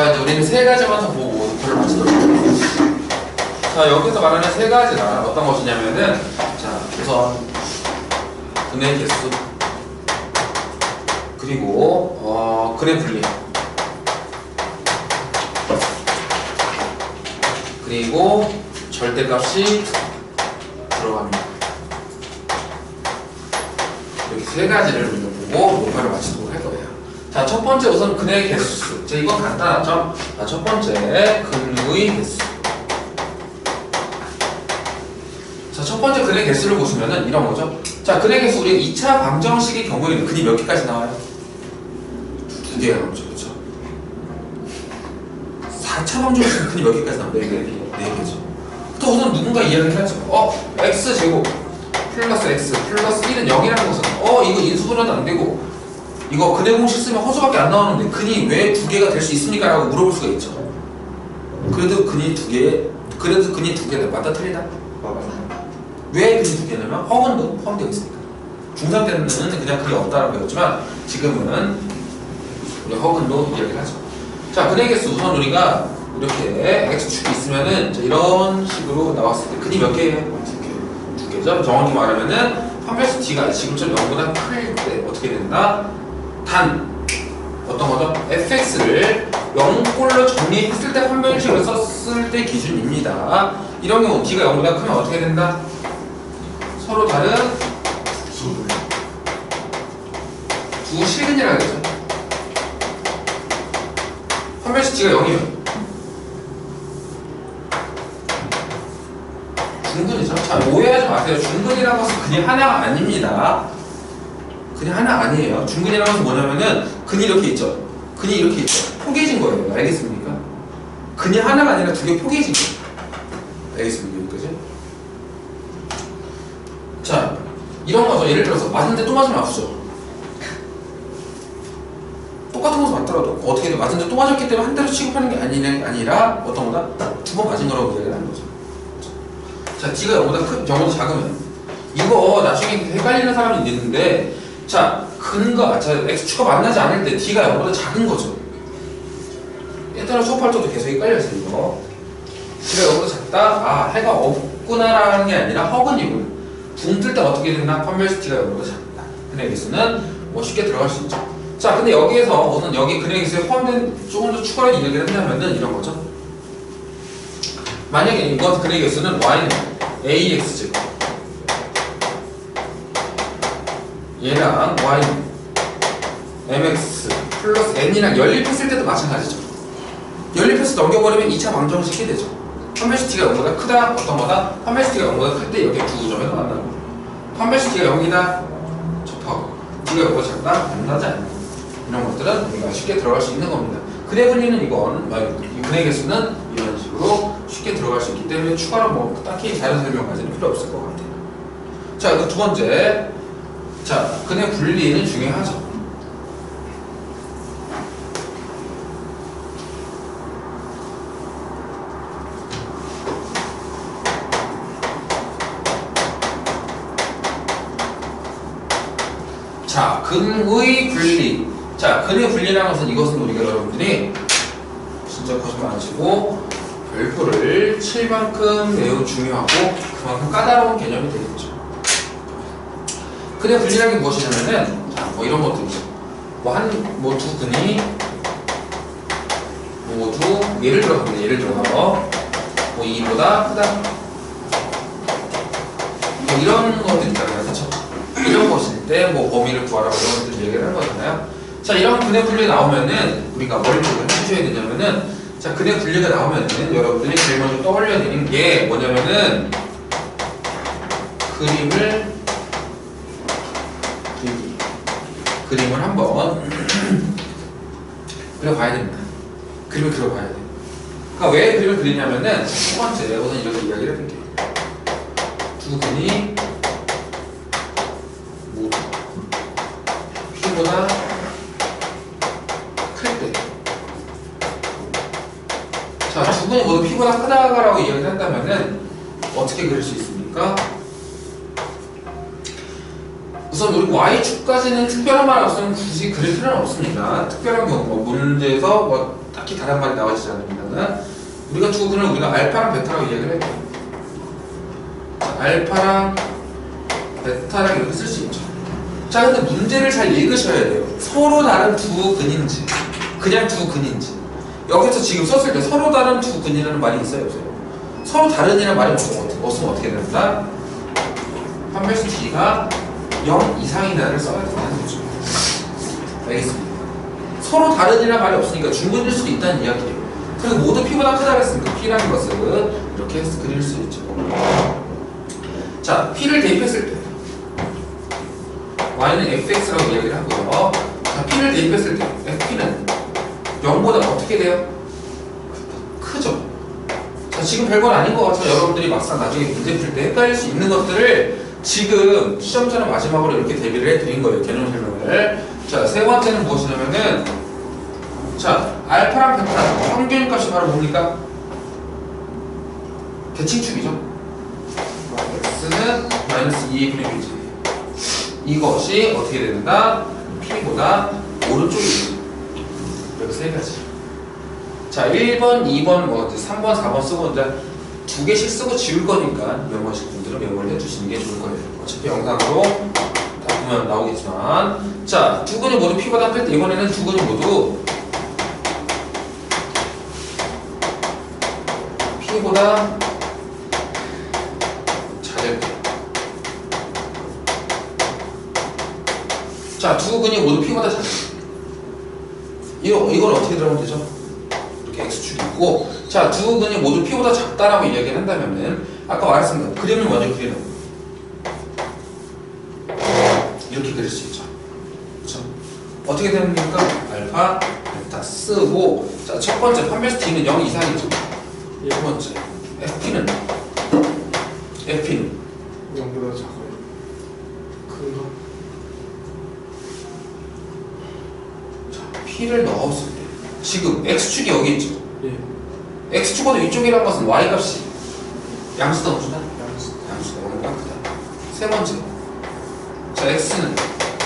자, 이제 우리는 세 가지만 더 보고 목표를 맞추도록 하겠습니다. 자, 여기서 말하는 세 가지가 어떤 것이냐면은, 자, 우선, 분해 개수, 그리고, 어, 근해 분리, 그리고 절대값이 들어갑니다. 이렇게 세 가지를 우리가 보고 목표를 맞추도록. 자, 첫 번째 우선 근의 개수. 자, 이건 간단하죠? 자, 첫 번째 근의 개수. 자, 첫 번째 근의 개수를 보시면은 이런 거죠. 자, 근의 개수 우리 2차 방정식의 경우에는 근이 몇 개까지 나와요? 두 개가 나오죠. 그렇죠? 4차 방정식은 근이 몇 개까지 나와요? 네 개, 네 개죠. 또 우선 누군가 이야기를 하죠. 어, x 제곱 플러스 x 플러스 1은 0이라는 것은 어, 이거 인수분해도 안 되고 이거 근해 공식 쓰면 허수밖에 안 나오는데 근이 왜 두 개가 될 수 있습니까? 라고 물어볼 수가 있죠. 그래도 근이 두 개, 그래도 근이 두 개다. 맞다 틀리다? 왜 근이 두 개냐면 허근도 포함되어 있으니까. 중3 때는 그냥 근이 없다라고 배웠지만 지금은 우리 허근도 이야기를 하죠. 자, 근의 개수 우선 우리가 이렇게 x축이 있으면은 자, 이런 식으로 나왔을 때 근이 몇 개예요? 두 개죠. 정확히 말하면은 판별수 t가 지금처럼 0보다 클 때 어떻게 된다? 단 어떤 거죠? fx를 0꼴로 정리했을 때 판별식을 썼을 때 기준입니다. 이런 경우 t가 0보다 크면 어떻게 된다? 서로 다른 두 실근이라고 하죠. 판별식 t가 0이면 중근이죠. 자, 오해하지 마세요. 중근이라는 것은 그냥 하나가 아닙니다. 그냥 하나 아니에요. 중근이라는 것은 뭐냐면은 근이 이렇게 있죠. 근이 이렇게 있죠. 포개진 거예요. 알겠습니까? 그냥 하나가 아니라 두 개 포개진 거예요. 알겠습니까? 여기까지? 자, 이런 거죠. 예를 들어서 맞은데 또 맞으면 아프죠. 똑같은 것을 맞더라도 어떻게 돼? 맞은데 또 맞았기 때문에 한 대로 취급하는 게 아니라, 아니라 어떤 거다? 두 번 맞은 거라고 이야기를 하는 거죠. 자, D가 0보다 큰, 0보다 작으면 이거 나중에 헷갈리는 사람이 있는데 자, 근과 자, X축가 만나지 않을 때 D가 0보다 작은 거죠. 수업할 때도 계속 헷갈렸어요, 이거. D가 0보다 작다? 아, 해가 없구나라는 게 아니라 허근이고 붕뜰 때 어떻게 되나? 판별수 T가 0보다 작다. 근의 개수는 뭐 쉽게 들어갈 수 있죠. 자, 근데 여기에서 우선 여기 근의 개수에 포함된 조금 더 추가로 이야기를 한다면은 이런 거죠. 만약에 이거 근의 개수는 y는 ax제곱 얘랑 y는 mx 플러스 n이랑 연립했을 때도 마찬가지죠 연립해서 넘겨버리면 2차 방정식이 되죠 판별시티가 0보다 크다 어떤 거다? 판별시티가 0보다 클때 이렇게 두 구점에서 만나고 판별시티가 0이다 접하고 D가 0보다 작다 만나지 않는 이런 것들은 우리가 쉽게 들어갈 수 있는 겁니다 근의 분리는 이건 이 근의 개수는 이런 식으로 쉽게 들어갈 수 있기 때문에 추가로 뭐 딱히 자연 설명까지는 필요 없을 것 같아요. 자, 그 두 번째. 자, 근의 분리는 중요하죠. 자, 근의 분리. 자, 근의 분리라는 것은 이것은 우리가 여러분들이 진짜 거짓말 안 치고 별표를 7만큼 매우 중요하고 그만큼 까다로운 개념이 되겠죠. 근의 분리라는 게 무엇이냐면은 자, 뭐 이런 것들이죠. 뭐한 뭐 두 근이 모두 예를 들어 봅니다. 예를 들어서 뭐 2보다 크다. 뭐 이런 것들 있잖아요. 그렇죠? 이런 것일 때 뭐 범위를 구하라고 이런 것들 얘기를 한 거잖아요. 자, 이런 근의 분리 나오면은 우리가 뭘좀 해주셔야 되냐면은 자, 근의 분리가 나오면은 여러분들이 제일 먼저 떠올려야 되는 게 뭐냐면은 그림을 그리기. 그림을 한번 그려봐야 됩니다. 그림을 그려봐야 돼요. 그러니까 왜 그림을 그리냐면은 첫 번째 우선 이렇게 이야기를 해볼게요. 두 근이 모두 P보다 클 때. 자, 두 분이 모두 P보다 크다라고 이야기를 한다면은 어떻게 그릴 수 있습니까? 우선 우리 Y축까지는 특별한 말 없으면 굳이 그릴 필요는 없습니다. 특별한 경우, 뭐 문제에서 뭐 딱히 다른 말이 나와지지 않습니다는 우리가 두 근을 우리가 알파랑 베타라고 이야기를 해요. 자, 알파랑 베타랑 이렇게 쓸 수 있죠. 자, 근데 문제를 잘 읽으셔야 돼요. 서로 다른 두 근인지, 그냥 두 근인지. 여기서 지금 썼을 때 서로 다른 두 근이라는 말이 있어요, 없어요? 서로 다른이라는 말이 없으면 어떻게 된다? 판별수 D가 0 이상이다를 써야 된다는 거죠. 알겠습니다. 서로 다른이라는 말이 없으니까 중근일 수도 있다는 이야기예요. 그리고 모두 P보다 크다 그랬으니까 P라는 것은 이렇게 해서 그릴 수 있죠. 자, P를 대입했을 때 Y는 fx라고 이야기를 하고요. 자, P를 대입했을 때 fp는 0보다 어떻게 돼요? 크죠? 자, 지금 별건 아닌 것 같아요. 여러분들이 막상 나중에 문제 풀 때 헷갈릴 수 있는 것들을 지금 시험자는 마지막으로 이렇게 대비를 해드린 거예요. 개념 설명을. 자, 세 번째는 무엇이냐면은 자, 알파랑 베타 평균값이 바로 뭡니까? 대칭축이죠. x는 마이너스 2의 분의 b지. 이것이 어떻게 된다? p보다 오른쪽이 이렇게 세 가지. 자, 1번, 2번, 뭐 3번, 4번 쓰고 이제 두 개씩 쓰고 지울 거니까 메모하 메모를 해주시는 게 좋을 거예요. 어차피 영상으로 다 보면 나오겠지만. 자, 두 근이 모두 P보다 합할 때 이번에는 두 근이 모두 때 자, 두 근이 모두 작을 때 이거, 이걸 어떻게 들어가면 되죠? 이렇게 X축이 있고. 자, 두 근이 모두 P보다 작다라고 이야기를 한다면은 아까 말했습니다. 그림을 먼저 그리는 이렇게 그릴 수 있죠. 그렇죠? 어떻게 되는 겁니까? 알파, 베타 쓰고 자, 첫 번째 판별수 D는 0 이상이죠. 두 번째 FP는 FP는 0보다 작아요. 큰가? 자, P를 넣었을 때 지금 X축이 여기 있죠. 예. X축보다 위쪽이라는 것은 Y값이 양수다 무수다? 양수. 양수다 얼마나 크다. 세 번째 자 X는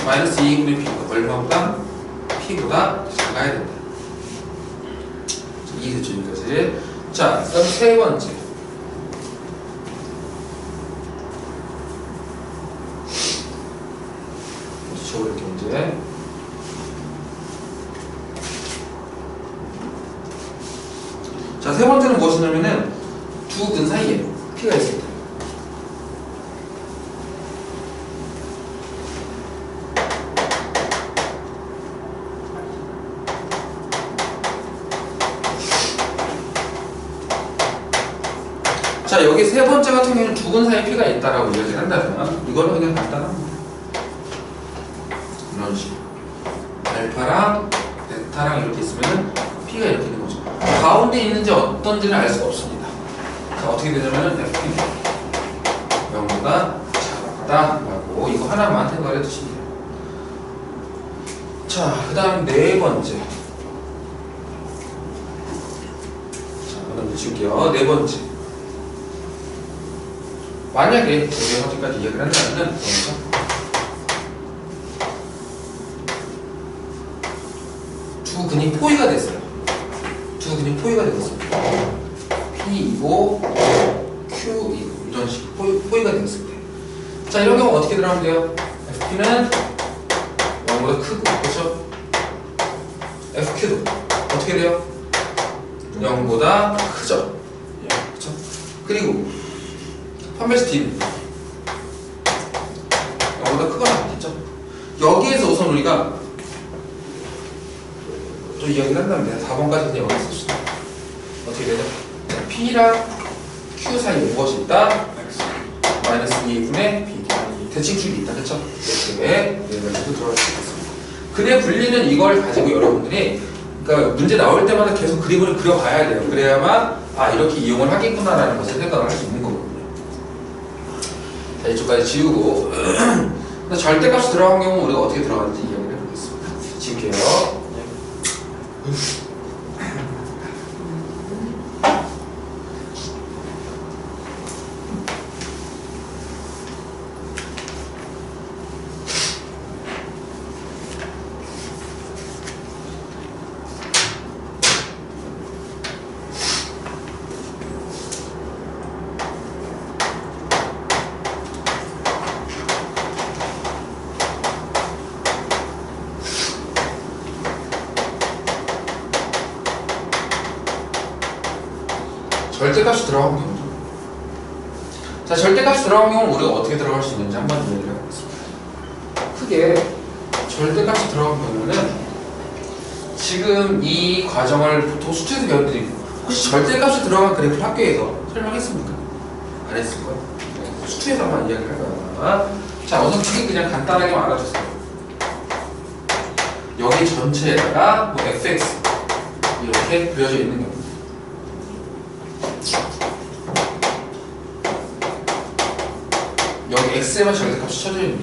마이너스 2분의 P가 얼마보다? P보다 작아야 된다. 자, 이해됐죠 여기까지? 자 그럼 세 번째 저렇게 문제 자, 세 번째는 무엇이냐면은 두 근 사이에 P가 있을 때. 자, 여기 세 번째 같은 경우는 두근 사이에 P가 있다라고 이야기를 한다면 이거는 그냥 간단합니다. 이런 식으로. 알파랑 베타랑 이렇게 있으면은 P가 이렇게 되는 거죠. 가운데 있는지 어떤지는 알 수가 없습니다. 자, 어떻게 되냐면은 F는 0보다 작다라고 이거 하나만 생각을 해두시면 돼요. 자, 그 다음 네 번째. 자, 그럼 지울게요. 네 번째. 만약에 우리가 어디까지 이야기를 한다면은 뭐죠? 두 근이 포위가 됐어요. 두 근이 포위가 되었습니다. P2고 Q2고 이런 식 포위, 포위가 되었을 때. 자 이런 경우 어떻게 들어가면 돼요? FP는 0보다 크고 그렇죠? FQ도 어떻게 돼요? 0보다 크죠? 예. 그렇죠? 그리고 D는 0보다 크거나 같겠죠? 여기에서 우선 우리가 또 이야기를 한다면 내가 4번까지 그냥 여기 씁시다. 어떻게 되죠? 자, P랑 Q 사이에 무엇이 있다? 마이너스 2분의 B. 대칭축이 있다. 그쵸? 이렇게 여기까지도 들어갈 수 있습니다. 근의 분리는 이걸 가지고 여러분들이 그러니까 문제 나올 때마다 계속 그림을 그려가야 돼요. 그래야만 아 이렇게 이용을 하겠구나라는 것을 생각을 할 수 있는. 자 이쪽까지 지우고 절대값이 들어간 경우 우리가 어떻게 들어가는지 이야기를 해보겠습니다. 지울게요. 절대값이 들어간 경우죠. 자, 절대값이 들어간 경우 우리가 어떻게 들어갈 수 있는지 한번 이야기를 해보겠습니다. 크게 절대값이 들어간 경우는 지금 이 과정을 보통 수치에서 배웠더니 혹시 절대값이 들어간 그래프를 학교에서 설명했습니까? 안 했을 거예요. 네, 수치에서만 이야기를 할 거야. 자, 우선 크게 그냥 간단하게 알아주세요. 여기 전체에다가 뭐 fx 이렇게 그려져 있는 경우. 여기 x에만 절대값이 쳐져 있는.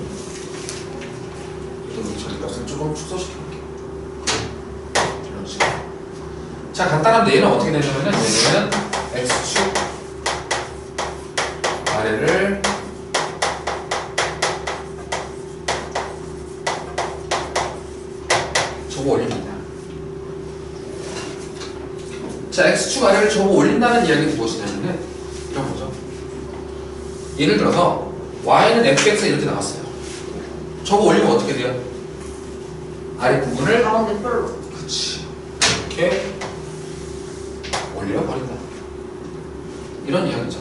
여기 절대값을 조금 축소시켜볼게요. 이런 식으로. 자, 간단한데 얘는 어떻게 되냐면은 얘는 x축 아래를 접어 올립니다. 자, x축 아래를 접어 올린다는 이야기는 무엇이냐면은 이런 거죠. 예를 들어서 y는 fx 이렇게 나왔어요. 접어 올리면 어떻게 돼요? 아래 부분을? 가운데 뿔로. 그치. 이렇게 올려버린다. 이런 이야기죠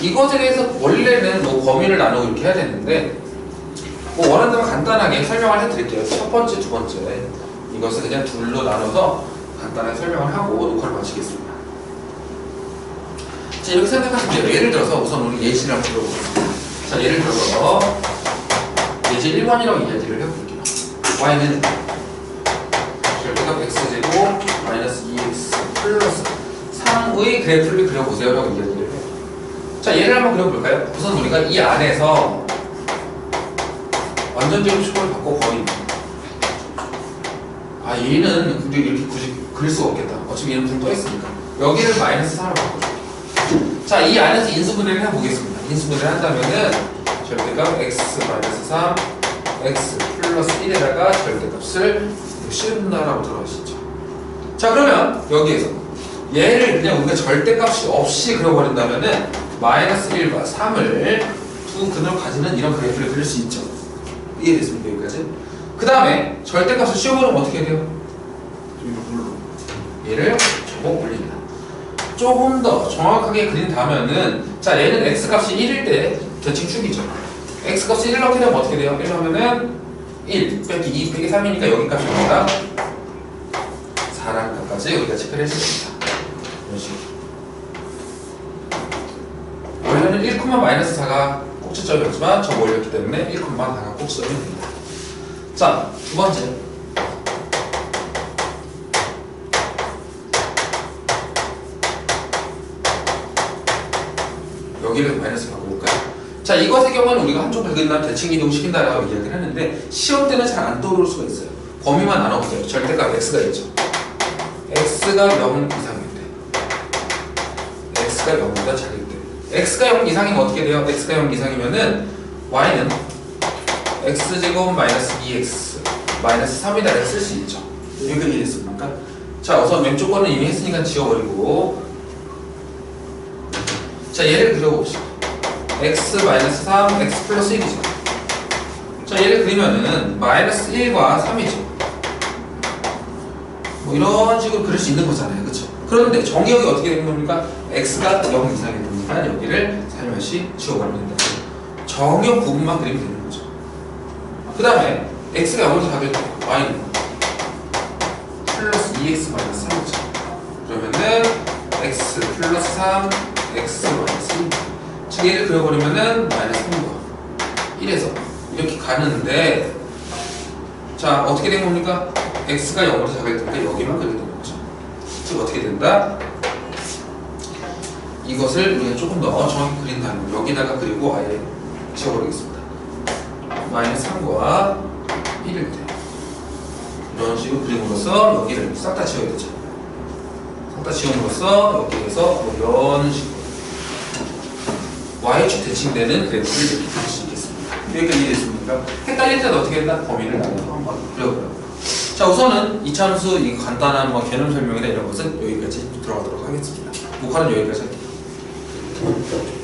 이것에 대해서 원래는 뭐 범위를 나누고 이렇게 해야 되는데 뭐 원한다면 간단하게 설명을 해드릴게요. 첫 번째 두 번째. 이것을 그냥 둘로 나눠서 간단하게 설명을 하고 녹화를 마치겠습니다. 자 이렇게 생각하시면 예를 들어서 우선 우리 예시를 한번 들어보겠습니다 자 예를 들어서 예제 1번이라고 이야기를 해볼게요. y는 절대값 x제곱 마이너스 2x 플러스 3의 그래프를 그려보세요 라고 이야기를 해요. 자 얘를 한번 그려볼까요? 우선 우리가 이 안에서 완전제곱 축을 바꿔 버립니다 아 얘는 근데 이렇게 굳이 그릴 수가 없겠다. 어차피 얘는 붕 떠있으니까. 여기를 마이너스 4로 바꿔줘 자이 안에서 인수분해를 해보겠습니다 인수분해를 한다면은 절대값 x 마이너스 3 x 플러스 1에다가 절대값을 씌운다라고 들어가시죠. 자 그러면 여기에서 얘를 그냥 우리가 절대값이 없이 그려버린다면은 마이너스 1과 3을 두 근을 가지는 이런 그래프를 그릴 수 있죠. 이해됐습니까 여기까지? 그 다음에 절대값을 씌워버리면 어떻게 돼요? 얘를 조금 올립니다. 조금 더 정확하게 그린 다면은 자 얘는 x 값이 1일 때 대칭축이죠. x 값이 1 넣게 되면 어떻게 돼요? 1 넣으면은 1 빼기 2 빼기 3이니까 여기 값이 뭐다? 4라는 값까지 여기가 체크를 했습니다. 이런 식으로. 원래는 1, 마이너스 4가 꼭지점이었지만 저 올렸기 때문에 1, 4가 꼭지점이 됩니다. 자, 두 번째. 여기를 마이너스 바꿔볼까요? 자, 이것의 경우는 우리가 한쪽을 그린다면 대칭 이동 시킨다라고 이야기를 하는데 시험 때는 잘 안 떠오를 수가 있어요. 범위만 나눠보세요. 절대값 x가 있죠. x가 0 이상일 때, x가 0보다 작을 때, x가 0 이상이면 어떻게 돼요? x가 0 이상이면은 y는 x제곱 마이너스 2x 마이너스 3이다를 쓸 수 있죠. 여기까지 이해됐습니까? 자, 우선 왼쪽 거는 이미 했으니까 지워버리고 자, 얘를 그려봅시다. X 마이너스 3, x 플러스 1이죠. 자, 얘를 그리면은 마이너스 1과 3이죠. 뭐 이런 식으로 그릴 수 있는 거잖아요. 그쵸? 그런데 정의역이 어떻게 되는 겁니까? x가 0 이상이 되니까 여기를 살며시 지워버리면 된다. 정의역 부분만 그리면 되는 거죠. 그 다음에 x가 0을 작을 때 y는 플러스 2x 마이너스 3이죠. 그러면은 x 플러스 3, x 마이너스 1. 즉 얘를 그려버리면은 마이너스 3과 1에서 이렇게 가는데 자 어떻게 된 겁니까? x가 0으로 작을 때니까 여기만 그리게 되는 거죠. 즉 어떻게 된다? 이것을 우리가 조금 더 정확히 그린다면 여기다가 그리고 아예 지워버리겠습니다. 마이너스 3과 1일 때 이런 식으로 그림으로써 여기를 싹 다 지워야 되죠. 싹 다 지움으로써 여기에서 뭐 이런 식으로 y축 대칭되는 그래프를 이렇게 그릴 수 있겠습니다. 여기까지 이해됐습니까? 헷갈릴 때는 어떻게 했나? 범위를 한번 그려보라고. 자 우선은 이차함수 이 간단한 뭐 개념 설명이나 이런 것은 여기까지 들어가도록 하겠습니다. 녹화는 여기까지 할게요.